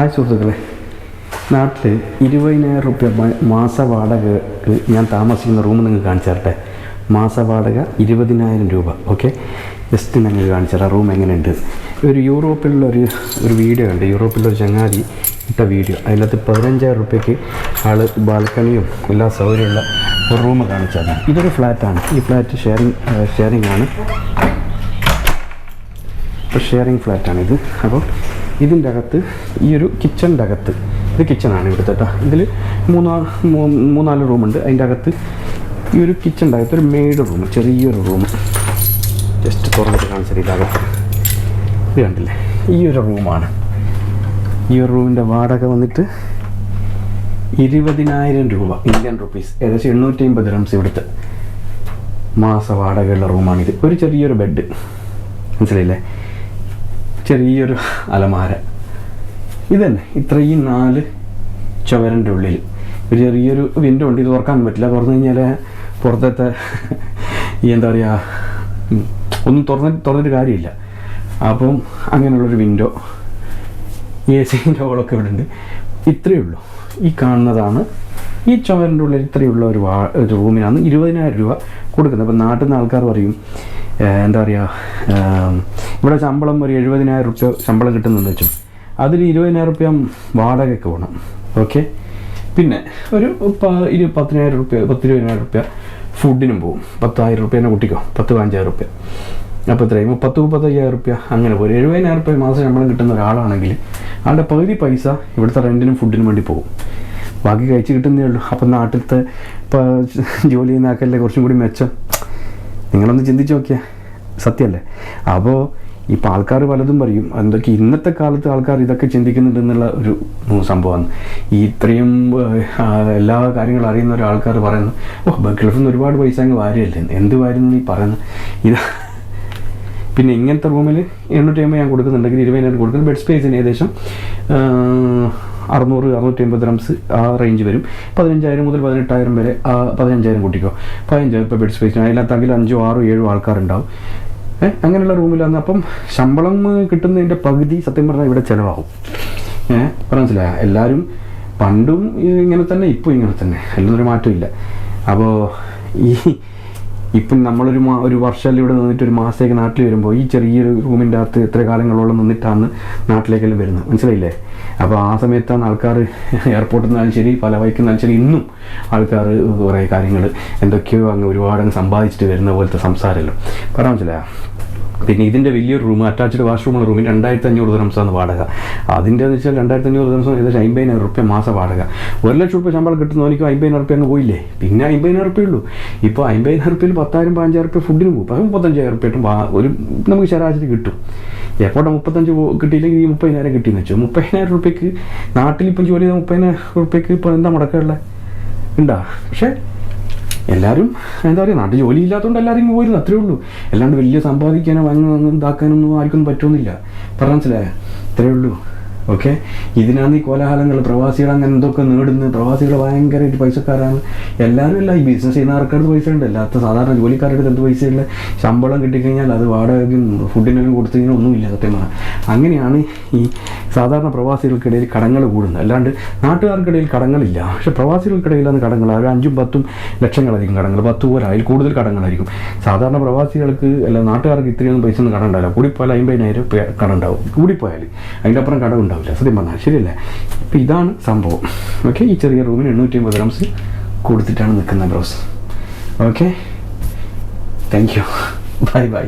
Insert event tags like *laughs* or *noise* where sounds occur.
Hi സുഹൃത്തുക്കളെ. നാട്ടിൽ ഇരുപതിനായിരം റുപ്യ മാസ വാടകക്ക് ഞാൻ താമസിക്കുന്ന റൂം നിങ്ങൾക്ക് കാണിച്ചു തരട്ടെ? മാസ വാടക ഇരുപതിനായിരം രൂപ ഓക്കെ? ജസ്റ്റ് നിങ്ങൾക്ക് കാണിച്ചു തരാം റൂം എങ്ങനെയുണ്ട്? ഒരു യൂറോപ്പിലുള്ള ഒരു വീഡിയോ ഉണ്ട് യൂറോപ്പിലുള്ള ചങ്ങാതി ഇട്ട വീഡിയോ. അതിനകത്ത് പതിനഞ്ചായിരം റുപ്യക്ക് ആൾ ബാൽക്കണിയും എല്ലാ സൗകര്യമുള്ള ഒരു റൂം കാണിച്ചതാണ് ഇതൊരു ഫ്ലാറ്റാണ്. ഈ ഫ്ലാറ്റ് ഷെയറിങ് ഷെയറിംഗ് ആണ് ഇപ്പോൾ ഷെയറിങ് ഫ്ലാറ്റാണ് ഇത് അപ്പോൾ ഇതിന്റെ അകത്ത് ഈ ഒരു കിച്ചണിന്റെ അകത്ത് ഇത് കിച്ചണാണ് ഇവിടുത്തെ കേട്ടോ ഇതിൽ മൂന്നാ മൂന്നാൽ റൂമുണ്ട്. അതിന്റെ അകത്ത് ഈ ഒരു കിച്ചണിന്റെ അകത്ത് ഒരു മെയ്ഡ് റൂം ചെറിയൊരു റൂം. ജസ്റ്റ് തുറന്നിട്ട് കാണിച്ചത് ഇതകത്ത് ഇത് കണ്ടില്ലേ? ഈ ഒരു റൂമാണ്. ഈ ഒരു റൂമിന്റെ വാടക വന്നിട്ട് ഇരുപതിനായിരം രൂപ ഇന്ത്യൻ റുപ്പീസ് ഏകദേശം എണ്ണൂറ്റി അമ്പത് റംസ് ഇവിടുത്തെ മാസ വാടകയുള്ള റൂമാണിത്. ഒരു ചെറിയൊരു ബെഡ് മനസ്സിലായില്ലേ? ചെറിയൊരു അലമാര. ഇതന്നെ ഇത്രയും നാല് ചുവരന്റെ ഉള്ളിൽ. ഒരു ചെറിയൊരു വിൻഡോ ഉണ്ട് ഇത് തുറക്കാൻ പറ്റില്ല. തുറന്നു കഴിഞ്ഞാൽ പുറത്തത്തെ ഈ എന്താ പറയുക ഒന്നും തുറന്ന് തുറന്നിട്ട് കാര്യമില്ല. അപ്പം അങ്ങനെയുള്ളൊരു വിൻഡോ എ സിന്റെ ഹോളൊക്കെ ഇവിടെ ഉണ്ട് ഇത്രയേ ഉള്ളൂ. ഈ കാണുന്നതാണ് ഈ ചുമരിന്റെ ഉള്ളിൽ ഇത്രയുള്ള ഒരു വാ ഒരു റൂമിനാണ്. ഇരുപതിനായിരം രൂപ കൊടുക്കുന്നത്. അപ്പം നാട്ടിൽ നിന്ന് ആൾക്കാർ പറയും എന്താ പറയുക ഇവിടെ ശമ്പളം ഒരു എഴുപതിനായിരം റുപ്യ ശമ്പളം കിട്ടുന്നുണ്ട് വെച്ചു. അതിൽ ഇരുപതിനായിരം റുപ്യ വാടകയ്ക്ക് പോകണം ഓക്കെ? പിന്നെ ഒരു ഇരു പത്തിനായിരം റുപ്യ പത്തിരുപതിനായിരം റുപ്യ ഫുഡിനും പോകും പത്തായിരം റുപ്യേനെ കുട്ടിക്കോ. പത്ത് പതിനഞ്ചായിരം റുപ്യ. അപ്പോൾ ഇത്രയും. പത്ത് മുപ്പത്തയ്യായിരം റുപ്യ അങ്ങനെ പോരും എഴുപതിനായിരം റുപ്യ മാസം ശമ്പളം കിട്ടുന്ന ഒരാളാണെങ്കിൽ ആളുടെ പകുതി പൈസ ഇവിടുത്തെ റെന്റിനും ഫുഡിനും വേണ്ടി പോകും. ബാക്കി കഴിച്ച് കിട്ടുന്നേ ഉള്ളൂ. അപ്പം നാട്ടിലത്തെ ഇപ്പോൾ ജോലി ചെയ്യുന്ന ആൾക്കല്ലേ കുറച്ചും കൂടി മെച്ചം. നിങ്ങളൊന്ന് ചിന്തിച്ച് നോക്കിയാൽ സത്യമല്ലേ? അപ്പോൾ ഇപ്പോൾ ആൾക്കാർ പലതും പറയും. എന്തൊക്കെ ഇന്നത്തെ കാലത്ത് ആൾക്കാർ ഇതൊക്കെ ചിന്തിക്കുന്നുണ്ടെന്നുള്ള ഒരു സംഭവമാണ്. ഈ ഇത്രയും എല്ലാ കാര്യങ്ങളും അറിയുന്ന ഒരാൾക്കാർ പറയുന്നു ഓ ഗൾഫിൽ നിന്ന് ഒരുപാട് പൈസ അങ്ങ് വാരിയല്ലേ? എന്ത് വാരുന്നു ഈ പറയുന്നു? ഇത് പിന്നെ ഇങ്ങനത്തെ റൂമിൽ എണ്ണൂറ്റി അമ്പത് ഞാൻ കൊടുക്കുന്നുണ്ടെങ്കിൽ ഇരുപതിനായിരം കൊടുക്കുന്നു. ബെഡ് സ്പേസിന് ഏകദേശം അറുന്നൂറ് അറുന്നൂറ്റി അമ്പത് റംസ് ആ റേഞ്ച് വരും. പതിനഞ്ചായിരം മുതൽ പതിനെട്ടായിരം വരെ പതിനഞ്ചായിരം കൂട്ടിക്കോ. പതിനഞ്ചായിരം ഇപ്പോൾ ബെഡ് സ്പേസിന് അതിനകത്താണെങ്കിൽ അഞ്ചോ ആറോ ഏഴോ ആൾക്കാരുണ്ടാവും. ഏഹ് അങ്ങനെയുള്ള റൂമിലാണ്. അപ്പം ശമ്പളം കിട്ടുന്നതിന്റെ പകുതി സത്യം പറഞ്ഞാൽ ഇവിടെ ചിലവാകും. ഏഹ് മനസ്സിലായ? എല്ലാവരും പണ്ടും ഇങ്ങനെ തന്നെ ഇപ്പോൾ ഇങ്ങനെ തന്നെ. എല്ലാം ഒരു മാറ്റമില്ല. അപ്പോൾ ഈ ഇപ്പം നമ്മളൊരു മാ ഒരു വർഷം ഇവിടെ നിന്നിട്ട് ഒരു മാസത്തേക്ക് നാട്ടിൽ വരുമ്പോൾ ഈ ചെറിയൊരു റൂമിന്റെ അകത്ത് ഇത്ര കാലങ്ങളോളം നിന്നിട്ടാണ് നാട്ടിലേക്കെല്ലാം വരുന്നത്. മനസ്സിലായില്ലേ? അപ്പോൾ ആ സമയത്താണ് ആൾക്കാർ *laughs* എയർപോർട്ടിൽ നിന്നാലും ശരി പല വഴിക്കുന്നാലും ശരി ഇന്നും ആൾക്കാർ കുറേ കാര്യങ്ങൾ എന്തൊക്കെയോ അങ്ങ് ഒരുപാട് സമ്പാദിച്ചിട്ട് വരുന്ന പോലത്തെ സംസാരമല്ലോ. പറയാൻ മനസ്സിലായോ? പിന്നെ ഇതിന്റെ വലിയൊരു റൂം അറ്റാച്ച്ഡ് വാഷ്റൂമുള്ള റൂമിൽ രണ്ടായിരത്തി അഞ്ഞൂറ് ദിനംസാണ് വാടക. അതിന്റെ എന്ന് വെച്ചാൽ രണ്ടായിരത്തി അഞ്ഞൂറ് ദിവസം ഏകദേശം അമ്പതിനായിരം റുപ്യ മാസം വാടക. ഒരു ലക്ഷം റുപ്യ ശമ്പളം കിട്ടുന്നവനിക്ക് അമ്പതിനായിരം റുപ്യ അങ്ങ് പോയില്ലേ? പിന്നെ അമ്പതിനായിരം റുപ്യ ഉള്ളൂ. ഇപ്പോൾ അമ്പതിനായിരം റുപ്യയിൽ പത്തായിരം പതിനഞ്ചായിരം റുപ്യ ഫുഡിന് പോകും അപ്പം മുപ്പത്തഞ്ചായിരം റുപ്യ കിട്ടും. വാ- ഒരു നമുക്ക് ശരാശരി കിട്ടും. എപ്പോഴും മുപ്പത്തഞ്ച് കിട്ടിയില്ലെങ്കിൽ ഈ മുപ്പതിനായിരം കിട്ടിയെന്ന് വെച്ചു. മുപ്പതിനായിരം റുപ്യക്ക് നാട്ടിൽ ഇപ്പം ജോലി ചെയ്ത മുപ്പതിനായിരം റുപ്യക്ക് ഇപ്പോൾ എന്താ മുടക്കമുള്ളത് ഉണ്ടാ പക്ഷേ എല്ലാവരും എന്താ പറയുക നാട്ടിൽ ജോലി ഇല്ലാത്തതുകൊണ്ട് എല്ലാവരും പോയിരുന്നു അത്രേ ഉള്ളൂ. അല്ലാണ്ട് വലിയ സമ്പാദിക്കാനോ വാങ്ങാനോ ഇതാക്കാനൊന്നും ആർക്കൊന്നും പറ്റുമെന്നില്ല പറഞ്ഞ മനസ്സിലായോ? അത്രേ ഉള്ളൂ. ഓക്കെ? ഇതിനാണ് ഈ കോലാഹലങ്ങൾ പ്രവാസികൾ അങ്ങനെ എന്തൊക്കെ നേടുന്നത്? പ്രവാസികൾ ഭയങ്കരമായിട്ട് പൈസക്കാരാണ്. എല്ലാവരും അല്ല ഈ ബിസിനസ് ചെയ്യുന്ന ആൾക്കാർക്ക് പൈസ ഉണ്ട്. അല്ലാത്ത സാധാരണ ജോലിക്കാരുടെ എന്ത് പൈസയുള്ള ശമ്പളം കിട്ടിക്കഴിഞ്ഞാൽ അത് വാടകയ്ക്കും ഫുഡിനെല്ലാം കൊടുത്തു കഴിഞ്ഞാൽ ഒന്നുമില്ല സത്യമാണ് അങ്ങനെയാണ് ഈ സാധാരണ പ്രവാസികൾക്കിടയിൽ കടങ്ങൾ കൂടുന്നു. അല്ലാണ്ട് നാട്ടുകാർക്കിടയിൽ കടങ്ങളില്ല. പക്ഷേ പ്രവാസികൾക്കിടയിലാണ് കടങ്ങൾ. അവർ അഞ്ചും പത്തും ലക്ഷങ്ങളായിരിക്കും കടങ്ങൾ. പത്ത് പോലെ അതിൽ കൂടുതൽ കടങ്ങളായിരിക്കും. സാധാരണ പ്രവാസികൾക്ക് അല്ല നാട്ടുകാർക്ക് ഇത്രയൊന്നും പൈസ ഒന്നും കടമുണ്ടാവില്ല കൂടിപ്പോയാൽ അമ്പതിനായിരം രൂപ കടം ഉണ്ടാവും കൂടിപ്പോയാൽ അതിന്റെ അപ്പുറം കടം ഉണ്ടാവില്ല. സത്യം പറഞ്ഞാൽ ശരിയല്ലേ? അപ്പോൾ ഇതാണ് സംഭവം. ഓക്കെ? ഈ ചെറിയ റൂമിന് എണ്ണൂറ്റി അമ്പത് ഗ്രാംസ് കൊടുത്തിട്ടാണ് നിൽക്കുന്നത് bros okay? Thank you bye bye